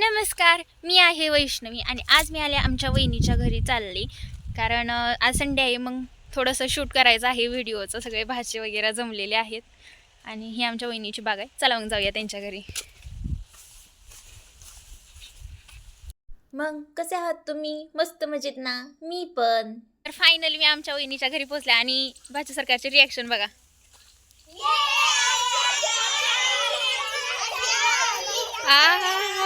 नमस्कार मी आहे वैष्णवी आणि आज मी आले आमच्या वहिनीच्या घरी चालले. कारण आज संडे आहे मग थोडंसं शूट करायचं आहे व्हिडिओचं सगळे भाषे वगैरे जमलेले आहेत. आणि ही आमच्या वहिनीची बाग आहे. चला मग जाऊया त्यांच्या घरी. मग कसे आहात तुम्ही? मस्त मजेत ना? मी पण. तर फायनली मी आमच्या वहिनीच्या घरी पोहोचले आणि भाची सरकारचे रिॲक्शन बघा. आहा.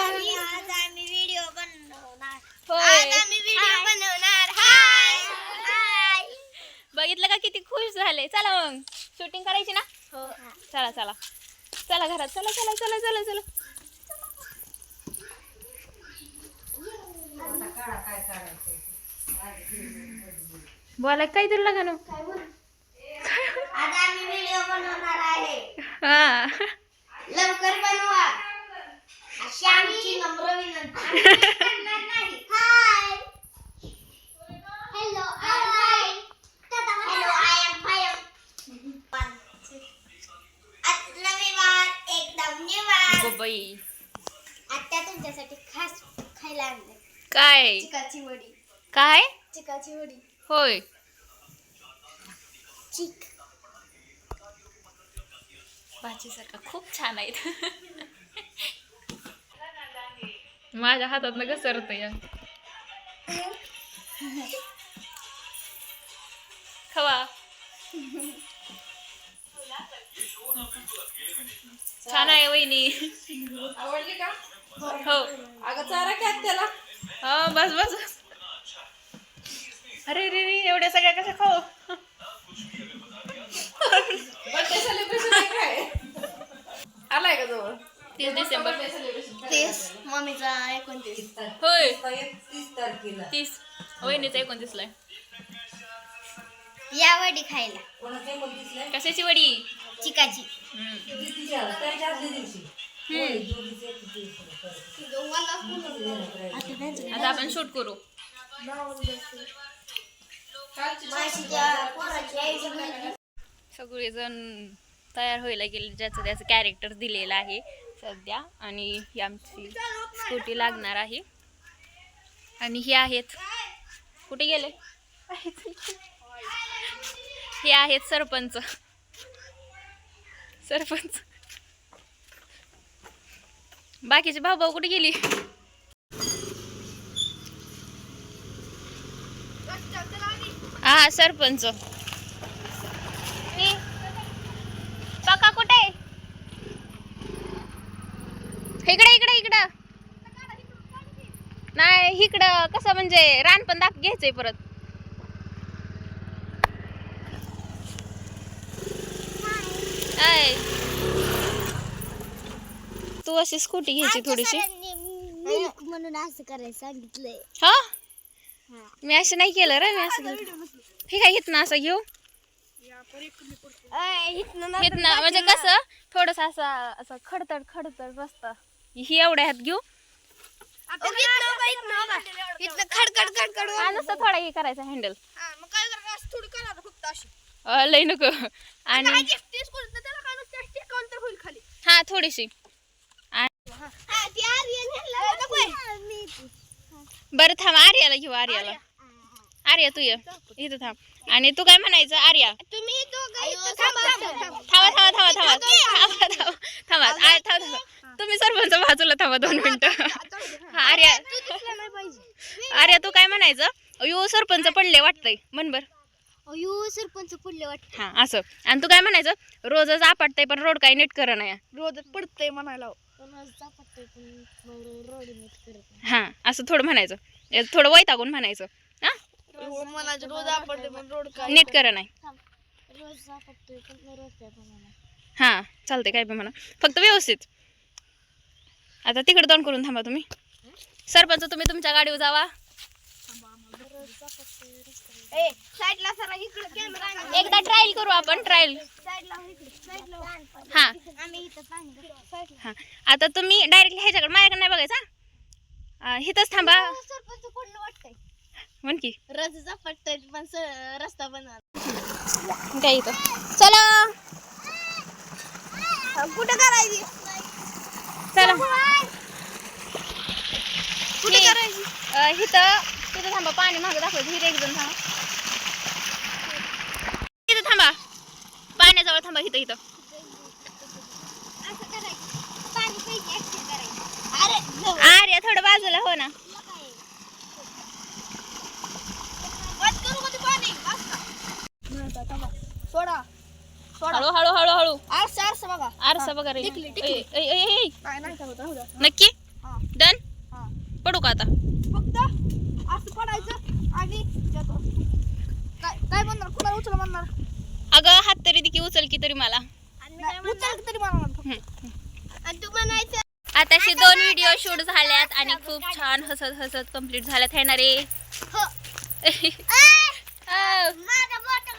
आज आम्ही व्हिडिओ बनवणार. हाय हाय बघितलं का किती खुश झाले. चला मग. शूटिंग करायची ना? हो. चला चला. चला घरात. चला चला चला चला चला. बोला काय आज आम्ही व्हिडिओ बनवणार आहे. हा. लवकर बनवा. अशी आमची नम्र विनंती आम्ही करणार नाही hi hello hi hello I am फायम आज रविवार एकदम निवांत बाई. आत्या तुमच्यासाठी खास खायला आणले काय? चिकाची वडी. काय? चिकाची वडी. होय. चिक. भाजीसारखा खूप छान आहेत. माझ्या हातात घसरत या खवा. छान आहे वहिनी. आवडली का? हो. अगं चारा काय त्याला. हा बस बस. अरे रे रे एवढ्या सगळ्या कशा खाऊ? बर्थडे सेलिब्रेशन आहे काय? आलाय का जवळ? तीस डिसेंबर. तीस. मम्मीचा एकोणतीस. होय. तीस तारखेला. तीस. वहिनीचा एकोणतीसला. या वडी खायला. कशाची वडी? चिकाची. आता आपण शूट करू. सगळेजण तयार व्हायला गेले ज्याचं त्याचं कॅरेक्टर दिलेलं आहे सध्या. आणि ही आमची स्कूटी लागणार आहे. आणि ही आहेत. कुठे गेले? हे आहेत सरपंच. सरपंच. बाकीचे भाऊ भाऊ कुठे गेली? हा सरपंच. मी काका कुठे? आहे? इकडे इकडे इकडं. नाही इकडं कसं म्हणजे रान पण दाख घ्यायचंय परत. आय. तू अशी स्कूटी घ्यायची थोडीशी. मिल्क म्हणून असं करायला सांगितलंय. हा? मी असं नाही केलं रे मी असं केलं. हे काय घेत ना असं घेऊ? घेत ना म्हणजे कसं? थोडस असं असं खडतड खडतड रस्ता ही एवढ्या ह्यात घेऊ. नुसतं थोडा हे करायचा हँडल करायचं? लय नको. आणि टेस्ट करून त्याला काय नुसतं टेकावून तर होईल खाली हा थोडीशी हा बरं थांब आर्याला घेऊ आर्याला. आर्या. तू ये. इथं थांब. आणि तू काय म्हणायचं आर्या? तुम्ही दोघं इथं थांबा थांबा. थांबा थांबा. थांबा थांबा थांबा थांबा. तुम्ही सरपंच बाजूला थांबा दोन मिनिटं. हा, आर्या. तू दिसला नाही पाहिजे. आर्या तू काय म्हणायचं? अयो सरपंच पडले वाटतंय. म्हण बर. अयो सरपंच पडले वाटत. हा असं. आणि तू काय म्हणायचं? रोजच आपटतंय पण रोड काही नीट कर नाही. रोज पडतंय म्हणायला. पडतंय पण रोड नीट करत हा असं थोडं म्हणायचं. थोडं वैतागून म्हणायचं. हा? रोज आपडते पण रोड नीट कर नाही. रोज पण रोज हा चालतंय काय पण म्हणा. फक्त व्यवस्थित. आता तिकडे तोंड करून थांबा तुम्ही. सरपंच तुम्ही तुमच्या गाडीवर जावा. एकदा ट्रायल करू आपण ट्रायल हा आता तुम्ही डायरेक्ट ह्याच्याकडे माझ्याकडे नाही बघायचा हिथंच थांबा. म्हण की. रस्ता पण रस्ता बनवा काय इथं? चला. कुठं करायची? चला. कुठे करायची? इथं तिथं थांबा पाणी मागं दाखवायचं हिरे एक जण थांबा. इथं थांबा. पाण्याजवळ थांबा इथं इथं. अरे थोडं बाजूला हो ना. सोडा. सोडा. हळू हळू हळू हळू. आरसा आरसा बघा. आरसा बघा रे. नक्की? डन? पडू का आता? फक्त असं पडायचं आणि जातो. काय काय म्हणणार? कुणाला उचल म्हणणार? अगं हात तरी दे की उचल की तरी मला. नाही, उचल तरी म्हणणार फक्त. आणि तू म्हणायचं आताशी दोन व्हिडिओ शूट झाल्यात आणि खूप छान हसत हसत कंप्लीट झाल्यात आहे ना रे? हो. हो.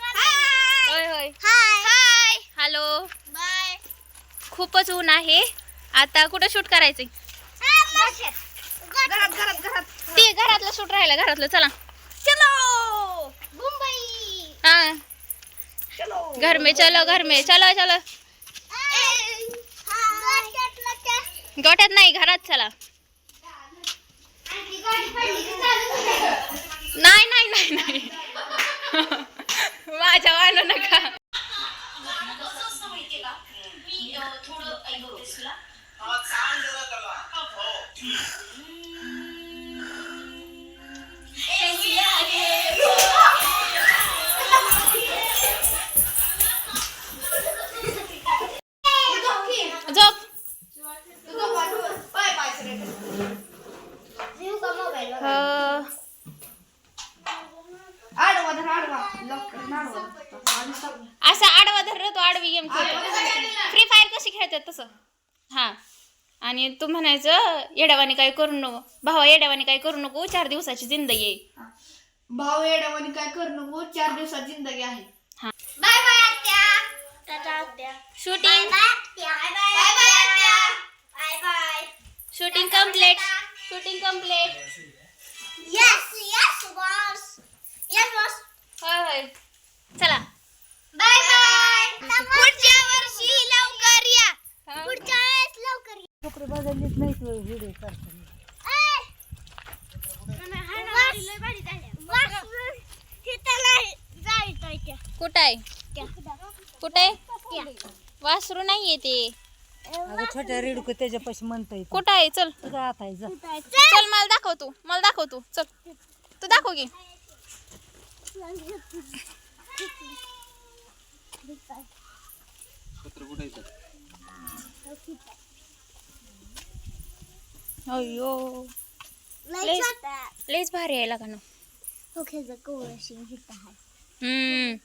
होय. होय हाय. Hello bye. खूपच ऊन आहे. आता कुठं शूट करायचंय? घरात घरात घरात ते घरातलं शूट राहिलं घरातलं. चला. चलो. मुंबई. हा. चलो. घर में चलो घर में. चलो चलो. गोट्यात नाही घरात चला. नाही नाही नाही नाही. माझ्या वाढू नका. असं आडवा धरलं तो आडवी गेम खेळतो. फ्री फायर कशी खेळतात तसं? आणि तू म्हणायचं येड्यावानी काय करू नको. भावा येड्यावानी काय करू नको चार दिवसाची जिंदगी आहे. भाऊ येड्यावानी काय करू नको चार दिवसात जिंदगी आहे. हा. बाय बाय आत्या. टाटा आत्या. शूटिंग बाय बाय आत्या. Bye bye shooting complete shooting complete yes yes boss yes boss होय होय चला बाय बाय पुढच्या वर्षी लवकर या हा. पुढच्या वेळेस लवकर या कपडे बदललेच नाहीत व्हिडिओ करताना कुठं आहे? कुठं आहे? वासरू नाही येते अगं छोट्या रेडूक त्याच्यापाशी म्हणता येत कुठं आहे? चल. काय आता आहे, जा. चल मला दाखव तू. मला दाखव तू. चल. तू दाखव की. अय्यो. लयच भारी आहे का ना हम्म.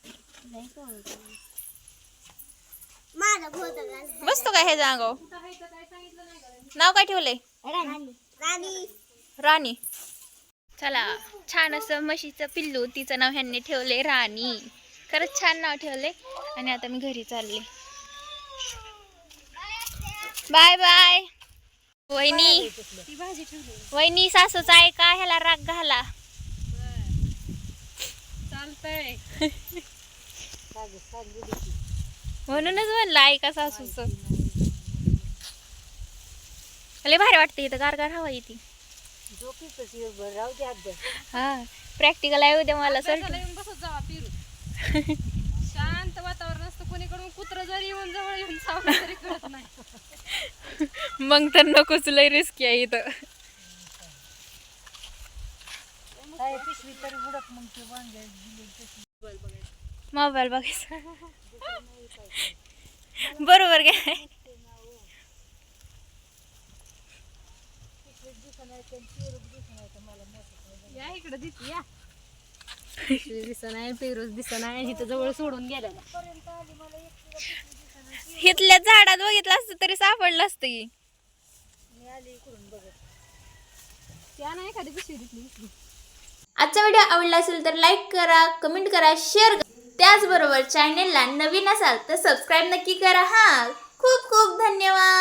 बसतो का हे जागो? नाव काय ठेवलंय? राणी. चला छान असं म्हशीचं पिल्लू तिचं नाव ह्यांनी ठेवले राणी. खरंच छान नाव ठेवले आणि आता मी घरी चालले. Bye bye. वहिनी. वहिनी सासूचा आहे का? ह्याला राग घाला. चालतंय. म्हणूनच म्हणलं ऐका सासूच. लय भारी वाटते इथं गारगार हवा येते हा प्रॅक्टिकल आहे उद्या मला सर बसत जावा पिरू शांत वातावरण असतं. कोणीकडून कुत्र जरी येऊन जवळ येऊन सावलं तरी कळत नाही. मग तर नकोच लय रिस्की आहे इथं. पिशवी तरी मग ते वांगे मोबाईल बघायचा. बरोबर काय? या इकडे दिसली या. दिसत नाही पेरूच दिसत नाही इथं जवळ सोडून गेलेला. इथल्या झाडात बघितलं असतं तरी सापडलं असतं की. त्या नाही एखादी पिशवी दिसली. दिसली आजचा व्हिडिओ आवडला असेल तर लाईक करा कमेंट करा शेअर करा. त्याचबरोबर चॅनेलला नवीन असाल तर सबस्क्राईब नक्की करा. हा खूप खूप धन्यवाद.